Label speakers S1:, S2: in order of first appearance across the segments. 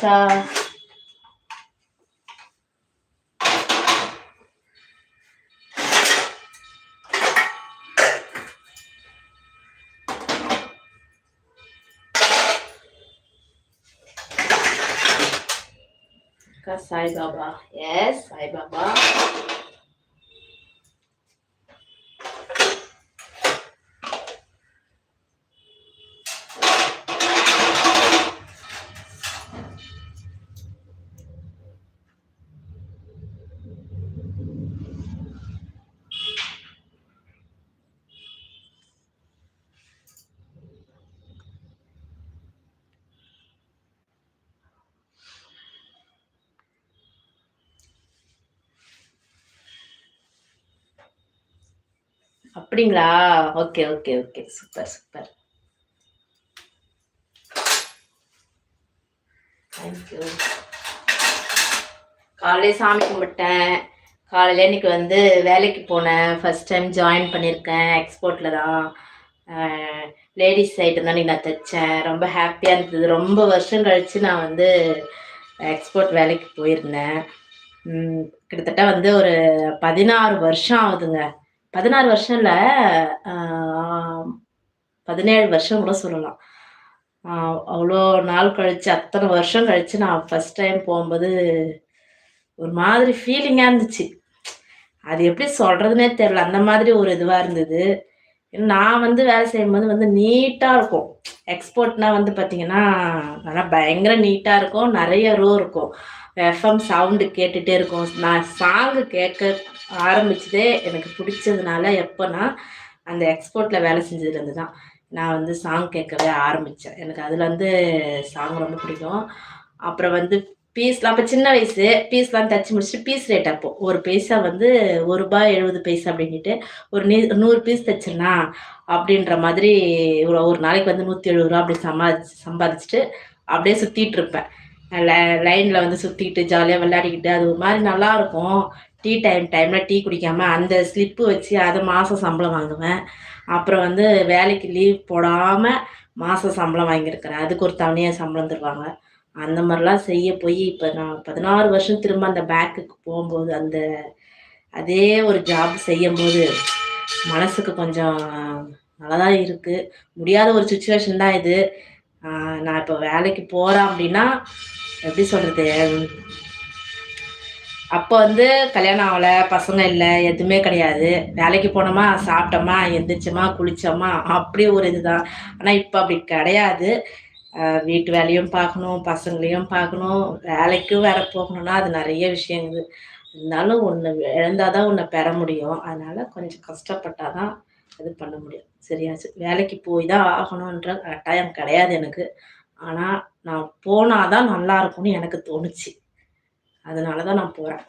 S1: ta. Sai Baba. Yes, Sai Baba. அப்படிங்களா? Okay okay okay. Super super. Thank you காலையிலே சாமி கும்பிட்டேன். காலையில இன்னைக்கு வந்து வேலைக்கு போனேன். ஃபர்ஸ்ட் டைம் ஜாயின் பண்ணியிருக்கேன் எக்ஸ்போர்ட்டில் தான். லேடிஸ் ஐட்டம் தான் நான் தைச்சேன். ரொம்ப ஹாப்பியாக இருந்தது. ரொம்ப வருஷம் கழித்து நான் வந்து எக்ஸ்போர்ட் வேலைக்கு போயிருந்தேன். கிட்டத்தட்ட வந்து ஒரு பதினாறு வருஷம் ஆகுதுங்க. பதினாறு வருஷம் இல்லை பதினேழு வருஷம் கூட சொல்லலாம். அவ்வளோ நாள் கழிச்சு அத்தனை வருஷம் கழிச்சு நான் ஃபர்ஸ்ட் டைம் போகும்போது ஒரு மாதிரி ஃபீலிங்காக இருந்துச்சு. அது எப்படி சொல்கிறதுனே தெரில அந்த மாதிரி ஒரு இதுவாக இருந்தது. ஏன்னா நான் வந்து வேலை செய்யும்போது வந்து நீட்டாக இருக்கும். எக்ஸ்போர்ட்னா வந்து பார்த்தீங்கன்னா நல்லா பயங்கர நீட்டாக இருக்கும். நிறைய ரோ இருக்கும். எஃப்எம் சவுண்டு கேட்டுகிட்டே இருக்கும். நான் சாங்கு கேட்க ஆரம்பிச்சதே எனக்கு பிடிச்சதுனால எப்போனா அந்த எக்ஸ்போர்ட்டில் வேலை செஞ்சதுலேருந்து தான் நான் வந்து சாங் கேட்கவே ஆரம்பித்தேன் எனக்கு அதில் வந்து சாங் ரொம்ப பிடிக்கும். அப்புறம் வந்து பீஸ்லாம் அப்போ சின்ன வயசு பீஸ்லாம் தச்சு முடிச்சுட்டு பீஸ் ரேட் அப்போ. ஒரு பைசா வந்து ஒரு ரூபாய் எழுபது பைசா அப்படின்ட்டு ஒரு நீ நூறு பீஸ் தைச்சேன்னா அப்படின்ற மாதிரி ஒரு ஒரு நாளைக்கு வந்து நூற்றி எழுபது ரூபா அப்படி சம்பாதிச்சு சம்பாதிச்சுட்டு அப்படியே சுற்றிட்டு இருப்பேன். லைனில் வந்து சுற்றிக்கிட்டு ஜாலியாக விளையாடிக்கிட்டு அது ஒரு மாதிரி நல்லா இருக்கும். டீ டைம் டைமில் டீ குடிக்காம அந்த ஸ்லிப்பு வச்சு அதை மாதம் சம்பளம் வாங்குவேன். அப்புறம் வந்து வேலைக்கு லீவ் போடாமல் மாதம் சம்பளம் வாங்கியிருக்கிறேன். அதுக்கு ஒரு தனியாக சம்பளம் தருவாங்க. அந்த மாதிரிலாம் செய்ய போய் இப்போ நான் பதினாறு வருஷம் திரும்ப அந்த பேக்குக்கு போகும்போது அந்த அதே ஒரு ஜாப் செய்யும்போது மனசுக்கு கொஞ்சம் நல்லா தான் இருக்குது முடியாத ஒரு சுச்சுவேஷன் தான் இது. நான் இப்போ வேலைக்கு போகிறேன் அப்படின்னா எப்படி சொல்கிறது அப்போ வந்து கல்யாணம் ஆகலை பசங்க இல்லை எதுவுமே கிடையாது. வேலைக்கு போனோமா சாப்பிட்டோமா எந்திரிச்சோமா குளிச்சோமா அப்படி ஒரு இதுதான். ஆனால் இப்போ அப்படி கிடையாது. வீட்டு வேலையும் பார்க்கணும் பசங்களையும் பார்க்கணும். வேலைக்கும் வேற போகணும்னா அது நிறைய விஷயங்கள் இருந்தாலும் ஒன்று இழந்தால் தான் ஒன்று பெற முடியும். அதனால் கொஞ்சம் கஷ்டப்பட்டால் தான் இது பண்ண முடியும். சரியாச்சு வேலைக்கு போய் தான் ஆகணுன்ற கட்டாயம் கிடையாது எனக்கு. ஆனால் நான் போனாதான் நல்லா இருக்கும்னு எனக்கு தோணுச்சு. அதனால தான் நான் போகிறேன்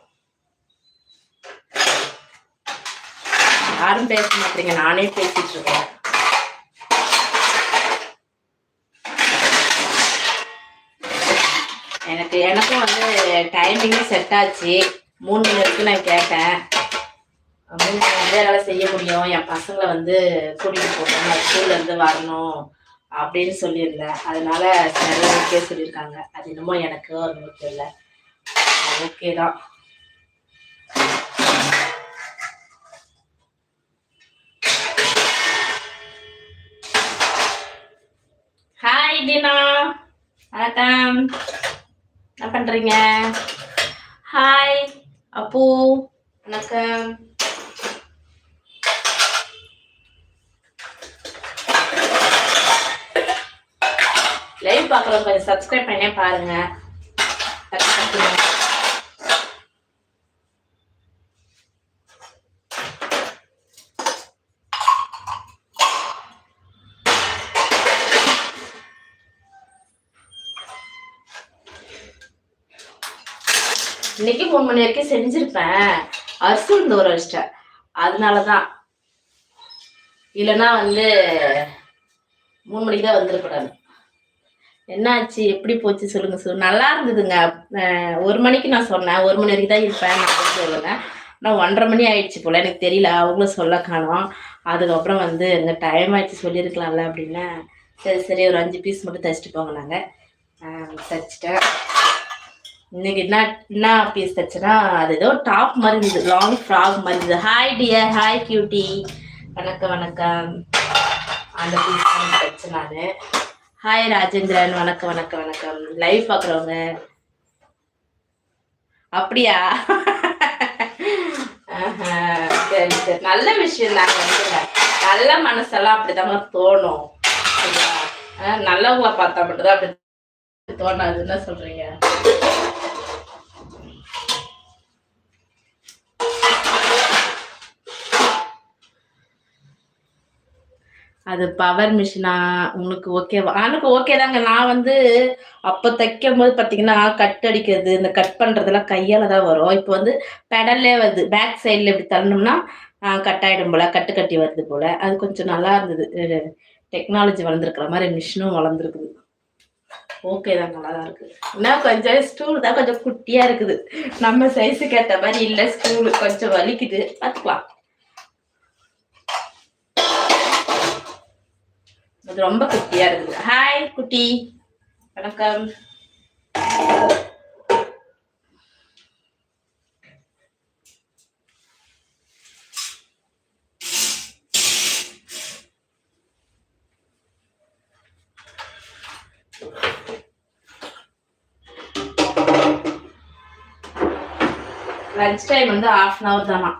S1: யாரும் பேச மாட்டீங்க நானே பேசிட்டு இருக்கேன். எனக்கு எனக்கும் வந்து டைமிங்கே செட் ஆச்சு. மூணு மணி வரைக்கும் நான் கேட்டேன். மூணு மணி வந்து என்னால் செய்ய முடியும். என் பசங்களை வந்து கூட்டிகிட்டு போகணும். ஸ்கூல்லேருந்து வரணும். அப்படின்னு சொல்லியிருந்தேன். அதனால சரி ஓகே சொல்லியிருக்காங்க. அது என்னமோ எனக்கு ஒரு நம்பிக்கை இல்லை ஓகே தான். ஹாய் டினா வணக்கம். என்ன பண்றீங்க? ஹாய் அப்பு வணக்கம். பார்க்குறவங்க கொஞ்சம் சப்ஸ்கிரைப் பண்ணே பாருங்க. இன்னைக்கு மூணு மணி வரைக்கும் செஞ்சிருப்பேன். அரிசி உளுந்து ஒரு வச்சிட்டேன் அதனாலதான். இல்லைன்னா வந்து மூணு மணிக்கு தான் வந்திருக்கூடாது என்னாச்சு? எப்படி போச்சு? சொல்லுங்க சார் நல்லா இருந்ததுங்க. ஒரு மணிக்கு நான் சொன்னேன். ஒரு மணி வரைக்கும் தான் இருப்பேன். நான் சொல்லுங்க நான் ஒன்றரை மணி ஆயிடுச்சு போல். எனக்கு தெரியல. அவங்களும் சொல்ல காணும். அதுக்கப்புறம் வந்து எங்கள் டைம் ஆயிடுச்சு. சொல்லியிருக்கலாம்ல அப்படின்னு. சரி சரி. ஒரு அஞ்சு பீஸ் மட்டும் தைச்சிட்டு போங்க நாங்கள் தைச்சிட்டேன். இன்னைக்கு என்ன என்ன பீஸ் தைச்சேன்னா அது ஏதோ டாப் மாதிரி இருந்தது. லாங் ஃப்ராக் மாதிரி இருந்தது. ஹாய் டியர் ஹாய் கியூட்டி வணக்கம் வணக்கம். அந்த பீஸ் தான் தைச்சேன் நான். ஹாய் ராஜேந்திரன். வணக்கம் வணக்கம் வணக்கம். லைவ் பார்க்குறவங்க. அப்படியா? சரி சரி. நல்ல விஷயம் தாங்க நல்ல மனசெல்லாம் அப்படிதாங்க தோணும். நல்லவங்களை பார்த்தா மட்டும்தான் அப்படி தோணாதுன்னு சொல்றீங்க. அது பவர் மிஷினா உங்களுக்கு ஓகேவா எனக்கு ஓகே தாங்க. நான் வந்து அப்போ தைக்கும் போது பார்த்தீங்கன்னா கட் அடிக்கிறது இந்த கட் பண்ணுறதெல்லாம் கையால் தான் வரும். இப்போ வந்து பெடல்லே வருது. பேக் சைடில் இப்படி தள்ளணும்னா கட் ஆகிடும் போல் கட்டு கட்டி வருது போல். அது கொஞ்சம் நல்லா இருந்தது. டெக்னாலஜி வளர்ந்துருக்குற மாதிரி மிஷினும் வளர்ந்துருக்குது. ஓகே தான். நல்லா தான் இருக்குது ஏன்னா கொஞ்சம் ஸ்டூல் தான் கொஞ்சம் குட்டியாக இருக்குது. நம்ம சைஸுக்கு ஏற்ற மாதிரி இல்லை ஸ்டூல் கொஞ்சம் வலிக்குது. பார்த்துக்கலாம் அது ரொம்ப குட்டியா இருக்குது. ஹாய் குட்டி. வணக்கம். லஞ்ச் டைம் வந்து ஹாஃப் அன் ஹவர் தானா?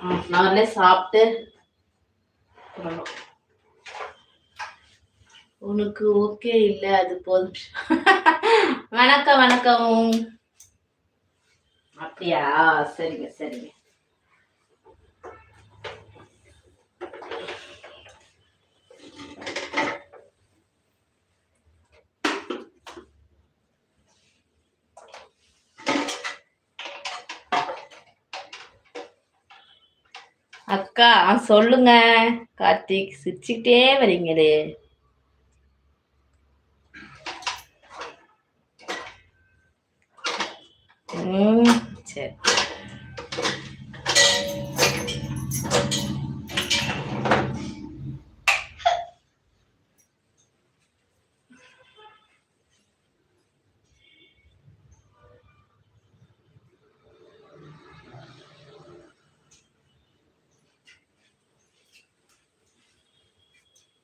S1: ஹாஃப் அன் ஹவர்லேயே சாப்பிட்டு உனக்கு ஓகே இல்லை அது போதும். வணக்கம் வணக்கம். அப்படியா? சரிங்க சரிங்க. அக்கா சொல்லுங்க. கார்த்திக் சிரிச்சுக்கிட்டே வரீங்களே. சரி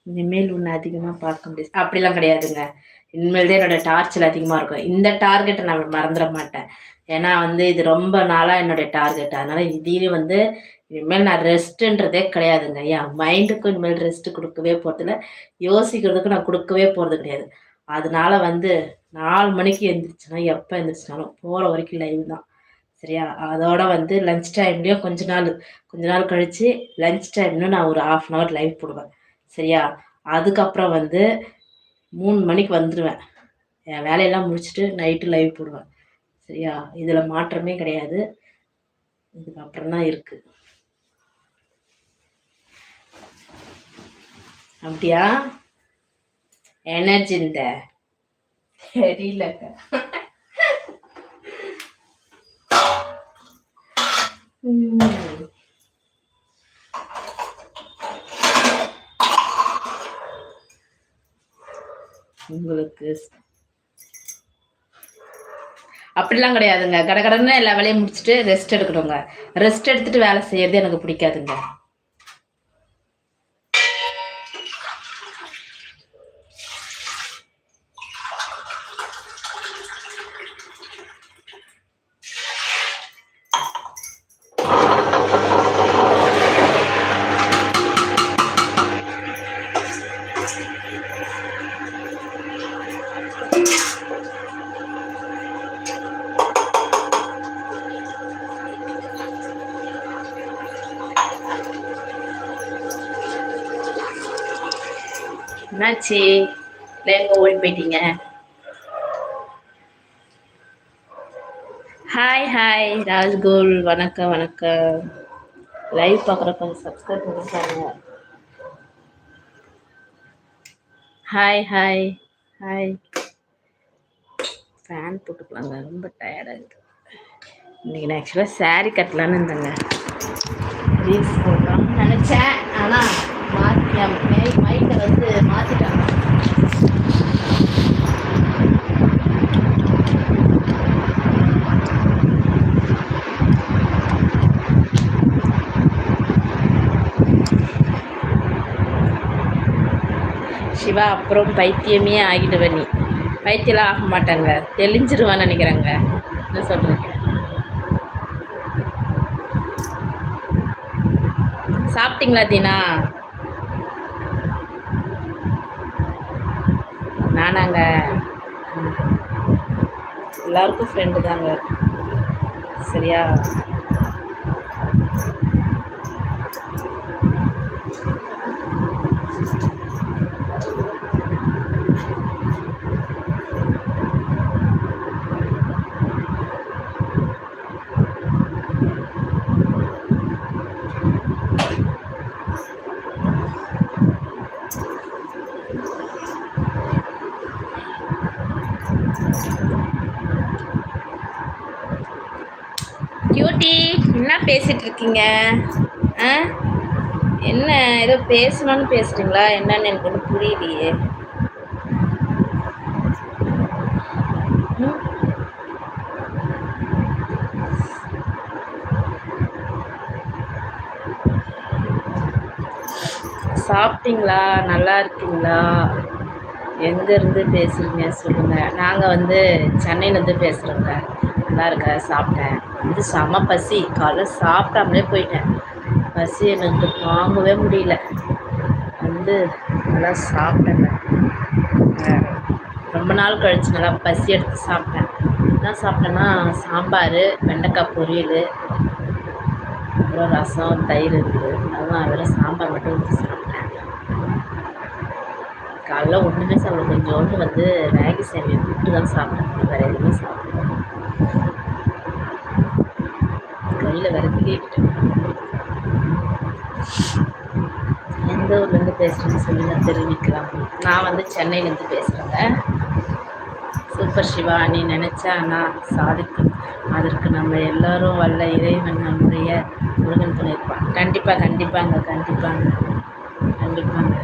S1: இனிமேல் ஒன்று அதிகமாக பார்க்க முடியாது. அப்படிலாம் கிடையாதுங்க. இனிமேல் தான் என்னோட டார்ச்சல் அதிகமாக இருக்கும். இந்த டார்கெட்டை நான் மறந்துட மாட்டேன். ஏன்னா வந்து இது ரொம்ப நாளாக என்னுடைய டார்கெட். அதனால திடீர்னு வந்து இனிமேல் நான் ரெஸ்ட்டுன்றதே கிடையாதுங்க. என் மைண்டுக்கும் இனிமேல் ரெஸ்ட் கொடுக்கவே போகிறதில்ல யோசிக்கிறதுக்கு நான் கொடுக்கவே போகிறது கிடையாது. அதனால வந்து நாலு மணிக்கு எழுந்திரிச்சுனா எப்போ எழுந்திரிச்சினாலும் போகிற வரைக்கும் லைவ் தான். சரியா? அதோட வந்து லஞ்ச் டைம்லேயும் கொஞ்ச நாள் கொஞ்ச நாள் கழித்து லஞ்ச் டைம்னு நான் ஒரு ஆஃப் அன் ஹவர் லைவ் போடுவேன். சரியா? அதுக்கப்புறம் வந்து மூணு மணிக்கு வந்துடுவேன் என் வேலையெல்லாம் முடிச்சுட்டு நைட்டு லைவ் போடுவேன். சரியா? இதில் மாற்றமே கிடையாது. இதுக்கப்புறம் தான் இருக்கு. அப்படியா? எனர்ஜி இந்த. தெரியலக்க உங்களுக்கு அப்படிலாம் கிடையாதுங்க. கடகடன்னு எல்லா வேலையும் முடிச்சுட்டு ரெஸ்ட் எடுக்கணுங்க. ரெஸ்ட் எடுத்துட்டு வேலை செய்யறது எனக்கு பிடிக்காதுங்க. என்னாச்சு எங்க ஓடி போயிட்டீங்க. Hi hi Rajkol. வணக்கம் வணக்கம். லைவ் பார்க்குற கொஞ்சம் சப்ஸ்கிரைப் பண்ணிட்டாங்க ஹாய் ஹாய் ஹாய் ஃபேன் போட்டுக்கலாங்க. ரொம்ப டயர்டாக இருக்குது இன்றைக்கி நான் ஆக்சுவலாக சாரீ கட்டலான்னு இருந்தேங்க. ரீல்ஸ் போடலாம்னு நினச்சேன். ஆனால் மாற்றி மைக்கை வந்து மாற்றிட்டாங்க அப்புறம் பைத்தியமே ஆகிடுவ நீ. பைத்தியெல்லாம் ஆக மாட்டாங்க. தெளிஞ்சிருவான்னு நினைக்கிறேங்க. என்ன சொல்கிறீங்க சாப்பிட்டீங்களா தீனா? நானாங்க. எல்லாருக்கும் ஃப்ரெண்டு தாங்க. சரியா கியூட்டி என்ன பேசிட்டு இருக்கீங்க ஆ? என்ன ஏதோ பேசணும்னு பேசுறீங்களா? என்னன்னு எனக்கு ஒன்றும் புரியலையே. ம்? சாப்பிட்டீங்களா? நல்லா இருக்கீங்களா? எங்கேருந்து பேசுகிறீங்க சொல்லுங்கள் நாங்கள் வந்து சென்னையிலேருந்து பேசுகிறோங்க நல்லா இருக்க சாப்பிட்டேன். வந்து செம பசி. காலைல சாப்பிடாமலே போயிட்டேன். பசி எனக்கு வாங்கவே முடியல. வந்து நல்லா சாப்பிட்டேங்க. ரொம்ப நாள் கழிச்சு நல்லா பசி எடுத்து சாப்பிட்டேன். என்ன சாப்பிட்டேன்னா சாம்பார் வெண்டைக்காய் பொரியல் அப்புறம் ரசம் தயிர் இருக்குது அதெல்லாம் வெறும் சாம்பார் மட்டும் ஊற்றி சாப்பிட்டேன். காலைல ஒன்றுமே சாப்பிட கொஞ்சோண்டு வந்து ராகி சேமியை புட்டு தான் சாப்பிட்டேன். வேறு எதுவுமே சாப்பிட்டேன் கையில் வேறு எந்த ஊர்லேருந்து பேசுகிறேன்னு நான் தெரிவிக்கலாம் நான் வந்து சென்னையிலேருந்து பேசுகிறேங்க சூப்பர் சிவா நீ நினச்சா நான் சாதிக்கும் அதற்கு நம்ம எல்லாரும் வல்ல இறைவன் நம்முடைய முருகன் துணை இருப்பான் கண்டிப்பாக கண்டிப்பாங்க கண்டிப்பாங்க. கண்டிப்பாங்க.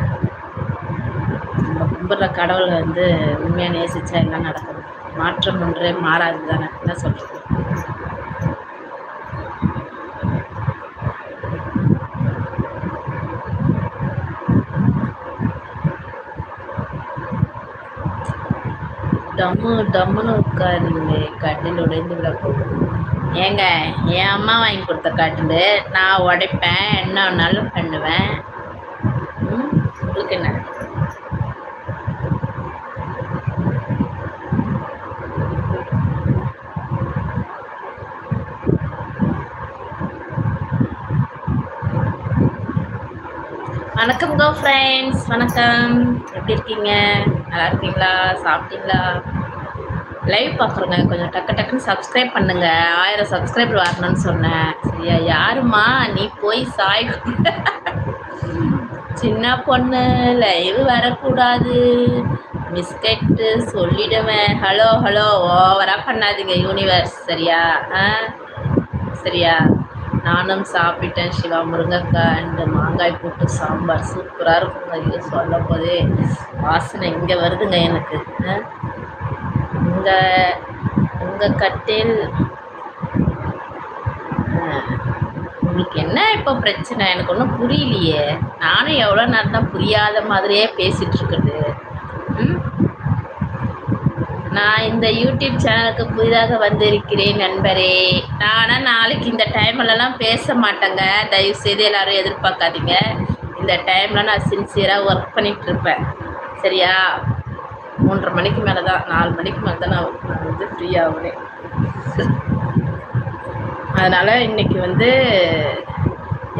S1: நம்ம கும்பிட்ற கடவுளை வந்து உண்மையாக நேசிச்சா எல்லாம் நடக்கும்? மாற்றம் ஒன்றே மாறாது தானே என்ன சொல்கிறது டம்மு டம்முன்னு உட்காருங்க கட்டில் உடைந்து விட ஏங்க என் அம்மா வாங்கி கொடுத்த கட்டில் நான் உடைப்பேன். என்ன வேணாலும் பண்ணுவேன். உங்களுக்கு என்ன? வணக்கம் கோ ஃப்ரெண்ட்ஸ் வணக்கம். எப்படி இருக்கீங்க? நல்லா இருக்கீங்களா சாப்பிட்டீங்களா? லைவ் பார்க்குறோங்க. கொஞ்சம் டக்கு டக்குன்னு சப்ஸ்கிரைப் பண்ணுங்க. ஆயிரம் சப்ஸ்கிரைபர் வரணும்னு சொன்னேன். சரியா? யாரும்மா? நீ போய் சாய். சின்ன பொண்ணு லைவ் வரக்கூடாது. மிஸ்கெட்டு சொல்லிடுவேன். ஹலோ ஹலோ ஓவராக பண்ணாதீங்க யூனிவர்ஸ் சரியா? ஆ? சரியா? நானும் சாப்பிட்டேன் சிவா. முருங்கைக்காய் அண்டு மாங்காய் போட்டு சாம்பார். சூப்பராக இருக்குங்க ஐயோ சொல்லும் போதே வாசனை இங்கே வருதுங்க எனக்கு. உங்கள் உங்கள் கட்டில் உங்களுக்கு என்ன இப்போ பிரச்சனை? எனக்கு ஒன்றும் புரியலையே. நானும் எவ்வளோ நேரம் தான் புரியாத மாதிரியே பேசிகிட்டு இருக்குது. ம்? நான் இந்த யூடியூப் சேனலுக்கு புதிதாக வந்திருக்கிறேன் நண்பரே. ஆனால் நாளைக்கு இந்த டைம்லலாம் பேச மாட்டேங்க. தயவு செய்து எல்லாரும் எதிர்பார்க்காதீங்க. இந்த டைமில் நான் சின்சியராக ஒர்க் பண்ணிகிட்ருப்பேன் இருப்பேன் சரியா? மூன்றரை மணிக்கு மேலே தான் நாலு மணிக்கு மேலே தான் நான் நான் வந்து ஃப்ரீ அதனால் இன்னைக்கு வந்து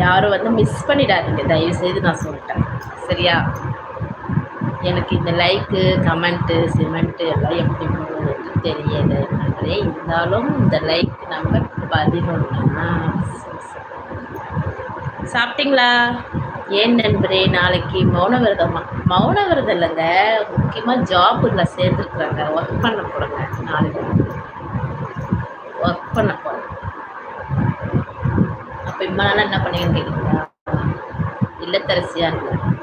S1: யாரும் வந்து மிஸ் பண்ணிடாதீங்க. தயவு செய்து நான் சொல்லிட்டேன் சரியா? எனக்கு இந்த லைக்கு கமெண்ட்டு சிமெண்ட்டு எல்லாம் எப்படி போடுறதுன்னு தெரியலை. நண்பரே இருந்தாலும் இந்த லைக் நம்பர் பதினொன்னா சாப்பிட்டீங்களா? ஏன் நண்பரே நாளைக்கு மௌன விரதமா மௌன விரதம் இல்லைங்க முக்கியமாக ஜாபுல சேர்ந்துருக்குறாங்க ஒர்க் பண்ண போகிறாங்க நாளைக்கு. ஒர்க் பண்ண போகிறேன் அப்போ இம்மா என்ன பண்ணீங்கன்னு கேட்குறீங்களா இல்லத்தரசியாக இருக்கிறேன்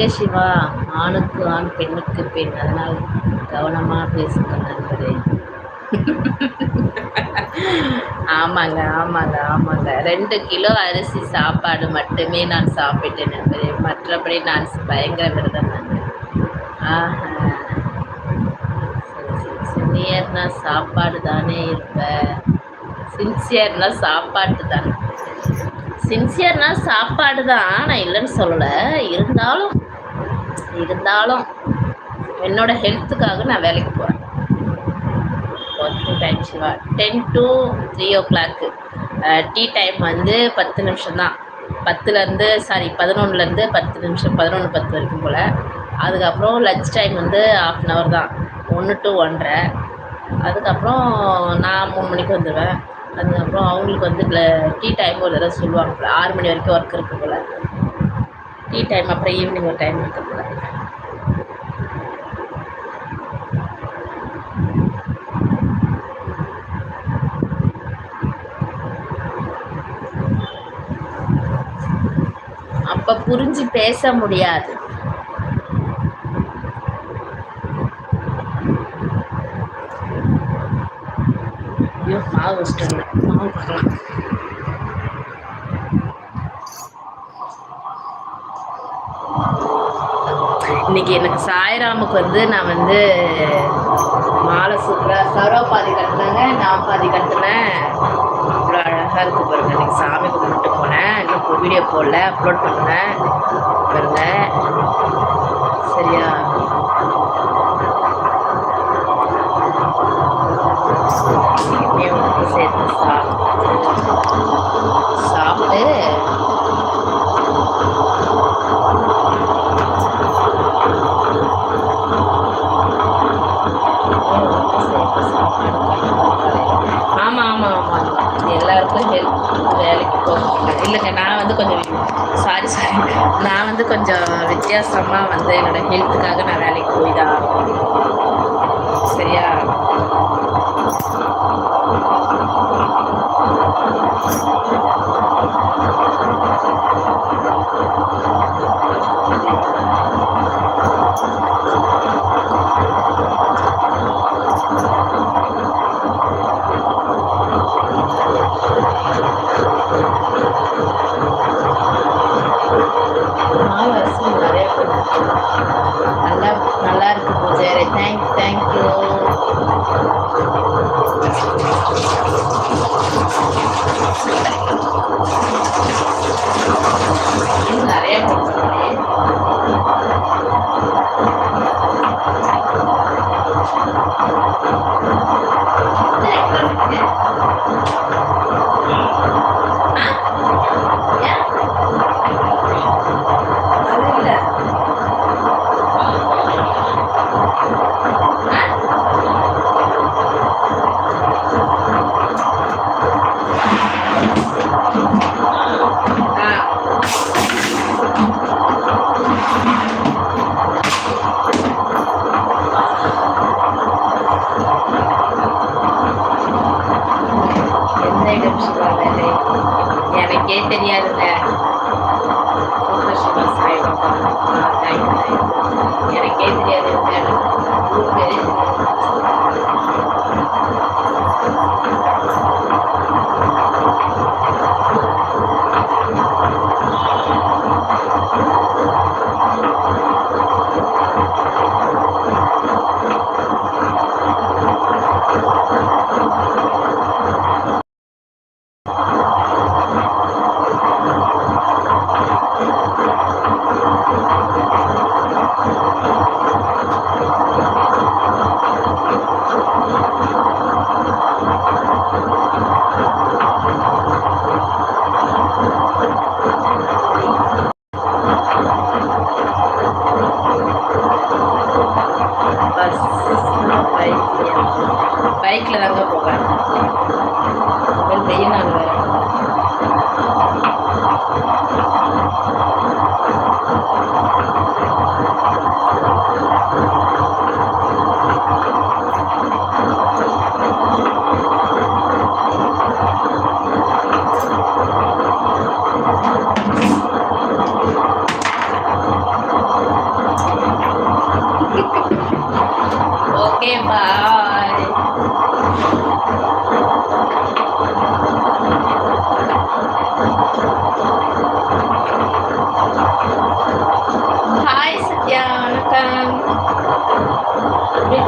S1: எங்க சிவா ஆணுக்கு ஆண் பெண்ணுக்கு பெண். அதனால் கவனமா பேசுங்க நண்பரே. ஆமாங்க ஆமாங்க ஆமாங்க. ரெண்டு கிலோ அரிசி சாப்பாடு மட்டுமே நான் சாப்பிட்டேன் நண்பரே. மற்றபடி நான் பயங்கர விரதம் நண்பரே ஆஹா. சின்சியர்னா சாப்பாடு தானே இருப்ப. சின்சியர்னா சாப்பாட்டு தானே. சின்சியர்னா சாப்பாடு தான். நான் இல்லைன்னு சொல்லலை. இருந்தாலும் இருந்தாலும் என்னோட ஹெல்த்துக்காக நான் வேலைக்கு போகிறேன் working time Siva ten to three o'clock tea time வந்து பத்து நிமிஷம் தான் பத்துலேருந்து சாரி பதினொன்றுலேருந்து பத்து நிமிஷம் பதினொன்று பத்து வரைக்கும் போல். அதுக்கப்புறம் லஞ்ச் டைம் வந்து ஆஃப் அன் ஹவர் தான். ஒன்று டு ஒன்றரை. அதுக்கப்புறம் நான் மூணு மணிக்கு வந்துடுவேன் அதுக்கப்புறம் அவங்களுக்கு வந்து டீ டைம் ஒரு தடவை சொல்லுவாங்க போல். ஆறு மணி வரைக்கும் ஒர்க் இருக்கு போல். டீ டைம் அப்புறம் ஈவினிங் ஒரு டைம் இருக்கு அப்போ புரிஞ்சு பேச முடியாது ஐயோ மாவு வச்சுட்டு மாவு பார்க்கலாம் இன்னைக்கு எனக்கு சாய்ராமுக்கு வந்து நான் வந்து மாலை சூப்பராக சரோ பாதி கட்டினாங்க நான் பாதி கட்டினேன். அவ்வளோ அழகாக இருக்கு பாருங்க. இன்னைக்கு சாமி கும்பிட்டு போனேன். இன்னும் வீடியோ போடல அப்லோட் பண்ணேன். பாருங்க. சரியா இனிமே வந்து சேர்த்து சாப்பிட்டு சாப்பிட்டு ஆமாம் ஆமாம் ஆமாம் எல்லாருக்கும் ஹெல்ப் வேலைக்கு போக இல்லைங்க நான் வந்து கொஞ்சம் சாரி சாரி நான் வந்து கொஞ்சம் வித்தியாசமாக வந்து என்னோடய ஹெல்த்துக்காக நான் வேலைக்கு போய் தான் சரியா?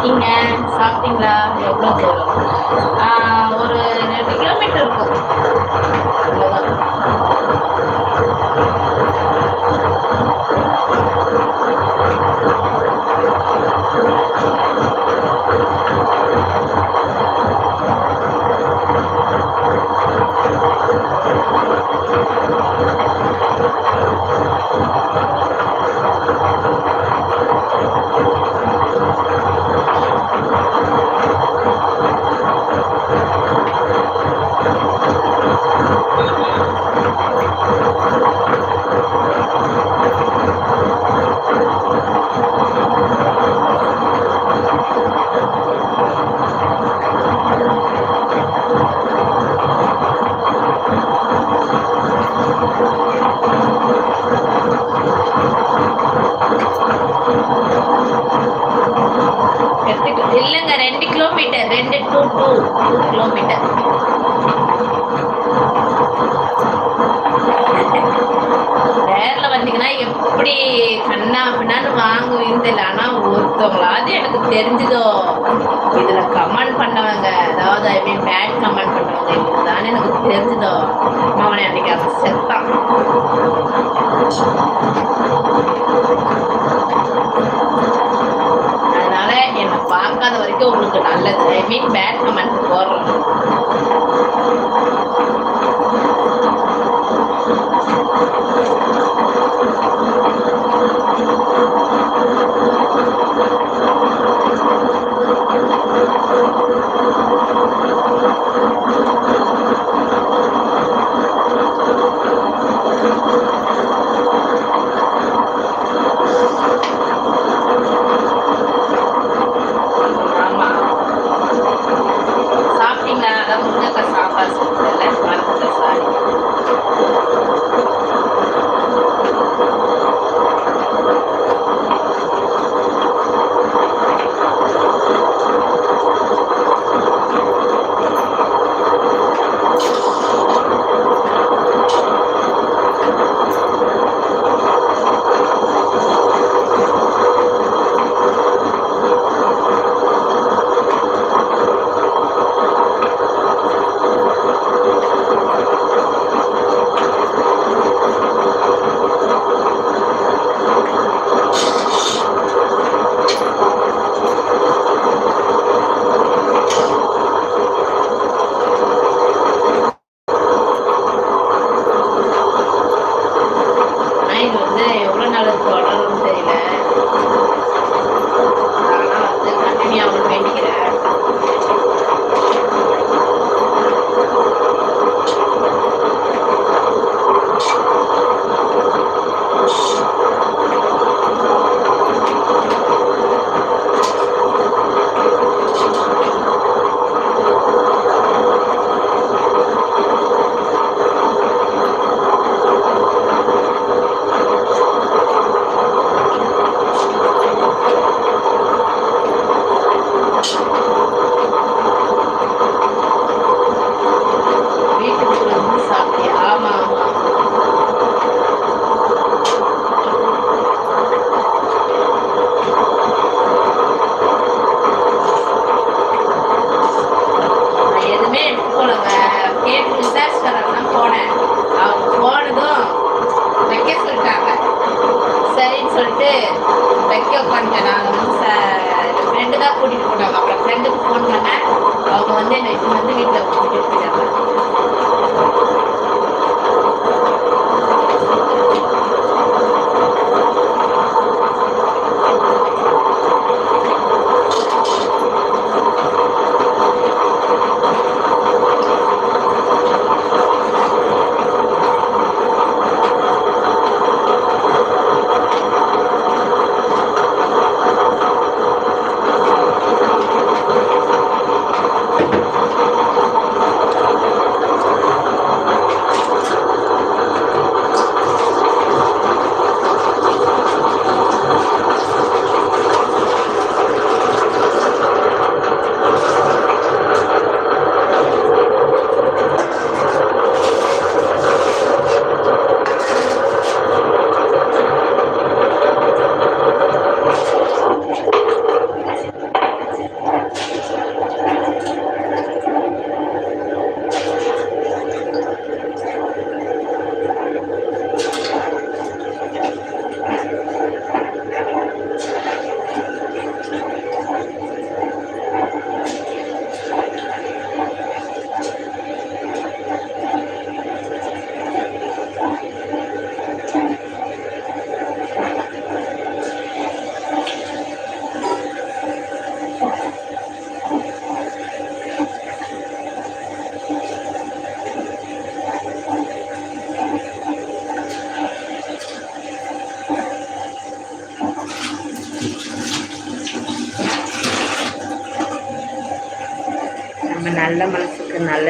S1: இருக்கீங்க சாப்பிட்டீங்களா எவ்வளோ தூரம்? ஒரு ரெண்டு கிலோமீட்டர் இருக்கும். அவ்வளோதான் எட்டு கி- இல்லைங்க ரெண்டு கிலோமீட்டர் ரெண்டு டூ டூ டூ கிலோமீட்டர் நேர்ல வந்தீங்கன்னா எப்படி கண்ணா பின்னான்னு வாங்குவீங்கன்னு தெரியல ஆனா ஒருத்தவங்களாவது எனக்கு தெரிஞ்சதோ? இதுல கமெண்ட் பண்ணவங்க அதாவது ஐ மீன் பேட் கமெண்ட் பண்ணவங்க இதுதானே எனக்கு தெரிஞ்சதோ? அவனை அன்னைக்கு அவன் செத்தான். அதனால என்னை பார்க்காத வரைக்கும் உங்களுக்கு நல்லது. ஐ மீன் பேட் கமெண்ட் போடுறோம்.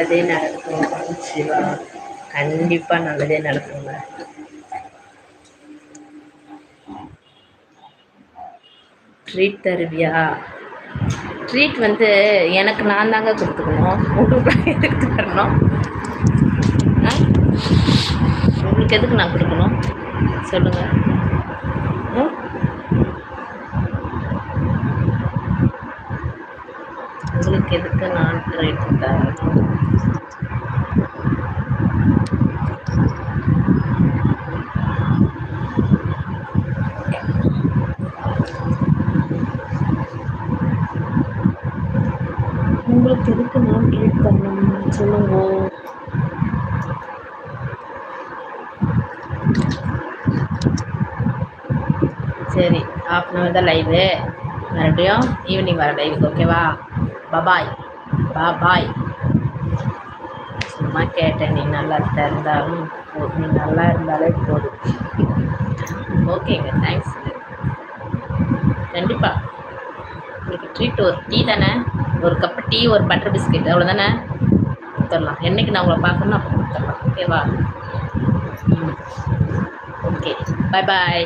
S1: நல்லதே நடக்கும். சிவா கண்டிப்பாக நல்லதே நடக்குங்க. ட்ரீட் தருவியா? ட்ரீட் வந்து எனக்கு நான் தாங்க கொடுத்துக்கணும். உங்களுக்கு எதுக்கு தரணும்? உங்களுக்கு எதுக்கு நான் கொடுக்கணும்? சொல்லுங்கள் உங்களுக்கு எதுக்கு நான் ட்ரீட் தரணும் உங்களுக்கு எதுக்கு நான் ட்ரீட் பண்ணணும் சொல்லுங்க சரி ஹாஃப் அன் ஹவர் தான் லைவு மறுபடியும் ஈவினிங் வர லைவுக்கு ஓகேவா பபாய் பாய் சும்மா கேட்டேன் நீ நல்லா இருந்தாலும் நீ நல்லா இருந்தாலே போதும். ஓகேங்க தேங்க்ஸ் கண்டிப்பாக உங்களுக்கு ட்ரீட் ஒரு டீ தானே? ஒரு கப்பு டீ ஒரு பட்டர் பிஸ்கெட் அவ்வளோ தானே கொடுத்துடலாம். என்றைக்கு நான் உங்களை பார்க்கணும் அப்போ கொடுத்துடலாம். ஓகேவா ம். ஓகே பாய் பாய்